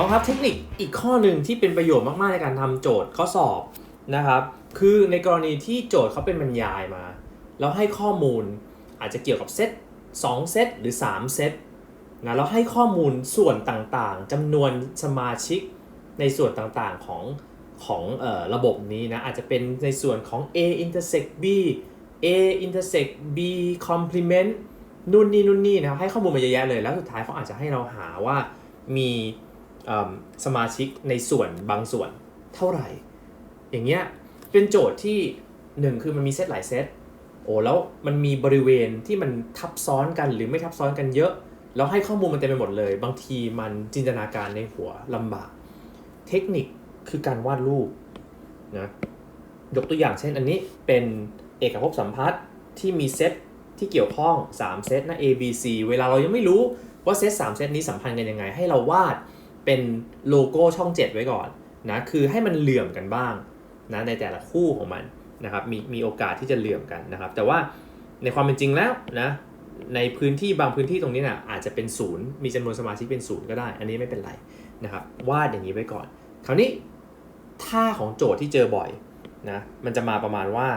น้องครับเทคนิคอีกข้อหนึ่งที่เป็นประโยชน์มากๆในการทำโจทย์ข้อสอบนะครับ คือในกรณีที่โจทย์เขาเป็นบรรยายมา แล้วให้ข้อมูลอาจจะเกี่ยวกับเซต2เซตหรือ 3 เซตนะแล้วให้ข้อมูลส่วนต่างๆจำนวนสมาชิกในส่วนต่างๆของของออระบบนี้นะ อาจจะเป็นในส่วนของ A intersect B A intersect B complement นู่นนี่นู่นนี่นะให้ข้อมูลมาเยอะแยะเลย แล้วสุดท้ายเขาอาจจะให้เราหาว่ามี สมาชิกในส่วนบางส่วนเท่าไหร่ อย่างเงี้ยเป็นโจทย์ที่หนึ่งคือมันมีเซตหลายเซตโอ้แล้วมันมีบริเวณที่มันทับซ้อนกันหรือไม่ทับซ้อนกันเยอะแล้วให้ข้อมูลมันเต็มไปหมดเลย บางทีมันจินตนาการในหัวลำบาก เทคนิคคือการวาดรูปนะยกตัวอย่างเช่นอันนี้เป็นเอกภพสัมพัทธ์ที่มีเซตที่เกี่ยวข้อง 3 เซตนะ A B C เวลาเรายังไม่รู้ว่าเซต3เซตนี้สัมพันธ์กันยังไง ให้เราวาด เป็นโลโก้ช่อง 7 ไว้ก่อนนะคือให้มันเหลื่อมกันบ้างนะในแต่ละคู่ของมันนะครับมีมีโอกาสที่จะเหลื่อมกันนะครับแต่ว่าในความเป็นจริงแล้วนะในพื้นที่บางพื้นที่ตรงนี้นะอาจจะเป็นศูนย์มีจำนวนสมาชิกเป็นศูนย์ก็ได้ อันนี้ไม่เป็นไรนะครับวาดอย่างนี้ไว้ก่อน คราวนี้ท่าของโจทย์ที่เจอบ่อยนะมันจะมาประมาณว่า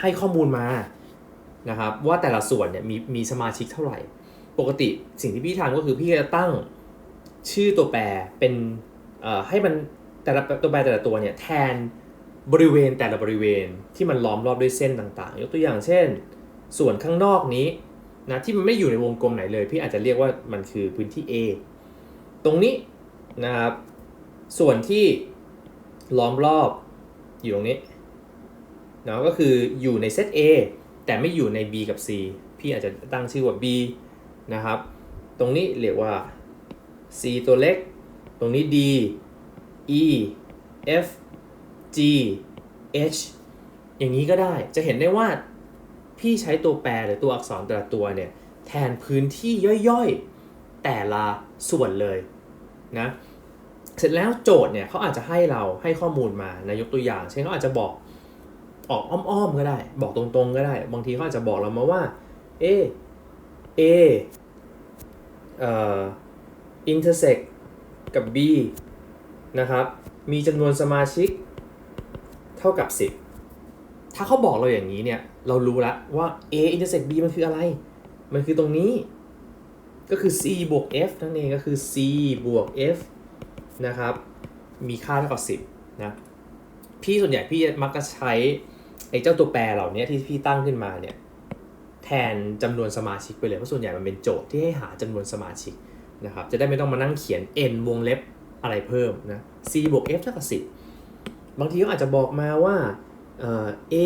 ให้ข้อมูลมานะครับว่าแต่ละส่วนเนี่ยมีมีสมาชิกเท่าไหร่ ปกติสิ่งที่พี่ทำก็คือพี่จะตั้ง ชื่อตัวแปรเป็นให้มันแต่ละตัวแปรแต่ละตัวเนี่ยแทนบริเวณแต่ละบริเวณที่มันล้อมรอบด้วยเส้นต่างๆ ยกตัวอย่างเช่น ส่วนข้างนอกนี้นะที่มันไม่อยู่ในวงกลมไหนเลย พี่อาจจะเรียกว่ามันคือพื้นที่ A ตรงนี้นะครับส่วนที่ล้อมรอบอยู่ตรงนี้เนาะก็คืออยู่ในเซต A แต่ไม่อยู่ใน B กับ C พี่อาจจะตั้งชื่อว่า B นะครับ ตรงนี้เรียกว่า C ตัวเล็ก ตรงนี้ D E F G H อย่างนี้ก็ได้ จะเห็นได้ว่า พี่ใช้ตัวแปรหรือตัวอักษรแต่ละตัวเนี่ย แทนพื้นที่ย่อยๆ แต่ละส่วนเลยนะ เสร็จแล้วโจทย์เนี่ยเขาอาจจะให้เราให้ข้อมูลมานะยกตัวอย่าง เช่นเขาอาจจะบอกออกอ้อมๆก็ได้ บอกตรงๆก็ได้ บางทีเขาอาจจะบอกเรามาว่า A A เอ่อ intersect กับ B นะครับ มีจำนวนสมาชิกเท่ากับ 10 ถ้าเขาบอกเราอย่างนี้เนี่ย เรารู้แล้วว่า A intersect B มันคืออะไร มันคือตรงนี้ ก็คือ C บวก F นั่นเองก็คือ C บวก F นะครับ มีค่าเท่ากับ 10 นะ พี่ส่วนใหญ่พี่มักจะใช้ไอ้เจ้าตัวแปรเหล่านี้ที่พี่ตั้งขึ้นมาเนี่ยแทนจำนวนสมาชิกไปเลย เพราะส่วนใหญ่มันเป็นโจทย์ที่ให้หาจำนวนสมาชิก นะครับจะได้ไม่ต้องมานั่งเขียน n วงเล็บอะไรเพิ่มนะ c บวก f เท่ากับ 10 บางทีก็อาจจะบอกมาว่า a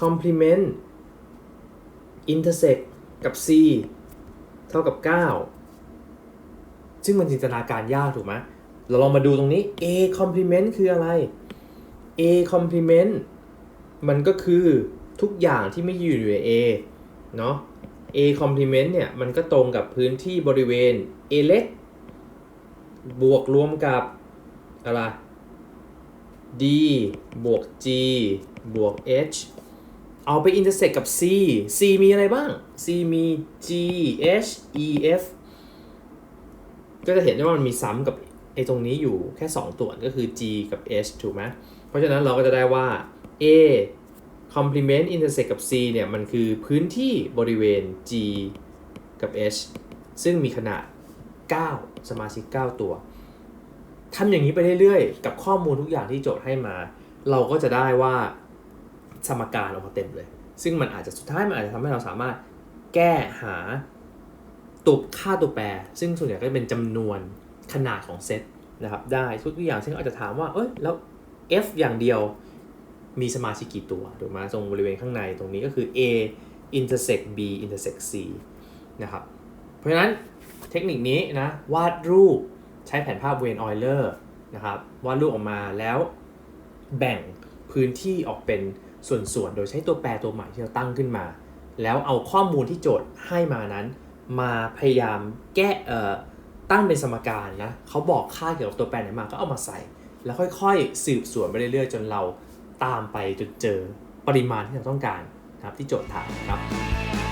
complement intersect กับ c เท่ากับ 9 ซึ่งมันจินตนาการยากถูกไหมเราลองมาดูตรงนี้ a complement คืออะไร a complement มันก็คือทุกอย่างที่ไม่อยู่ใน A เนาะ A complement เนี่ยมันก็ตรงกับพื้นที่บริเวณ A เล็กบวกรวมกับอะไร D บวก G บวก H เอาไป intersect กับ C C มีอะไรบ้าง C มี G H E F ก็จะเห็นได้ว่ามันมีซ้ำกับไอ้ตรงนี้อยู่แค่ 2 ตัวก็คือ G กับ H ถูกไหมเพราะฉะนั้นเราก็จะได้ว่า A complement intersect กับ C เนี่ยมันคือพื้นที่บริเวณ G กับ H ซึ่งมีขนาด 9 สมาชิก 9 ตัวทำอย่างนี้ไปเรื่อยๆ กับข้อมูลทุกอย่างที่โจทย์ให้มา เราก็จะได้ว่าสมการออกมาเต็มเลย ซึ่งมันอาจจะสุดท้ายมันอาจจะทำให้เราสามารถแก้หาตัวค่าตัวแปร ซึ่งส่วนใหญ่ก็จะเป็นจำนวนขนาดของเซตนะครับได้ทุกอย่างซึ่งอาจจะถามว่าเอ้ยแล้ว f อย่างเดียว มีสมาชิกกี่ตัวถูกไหมตรงบริเวณข้างในตรงนี้ก็คือ a intersect b intersect c นะครับ เพราะฉะนั้นเทคนิคนี้นะวาดรูปใช้แผนภาพเวนออยเลอร์นะครับวาดรูปออกมาแล้วแบ่งพื้นที่ออกเป็นส่วนๆ โดยใช้ตัวแปรตัวใหม่ที่เราตั้งขึ้นมา แล้วเอาข้อมูลที่โจทย์ให้มานั้น มาพยายามแก้เอ่อตั้งเป็นสมการนะเขาบอกค่าเกี่ยวกับตัวแปรไหนมาก็เอามาใส่ แล้วค่อยๆ สืบสวนไปเรื่อยๆ จนเรา ตามไปจนเจอปริมาณที่เราต้องการครับที่โจทย์ถามครับ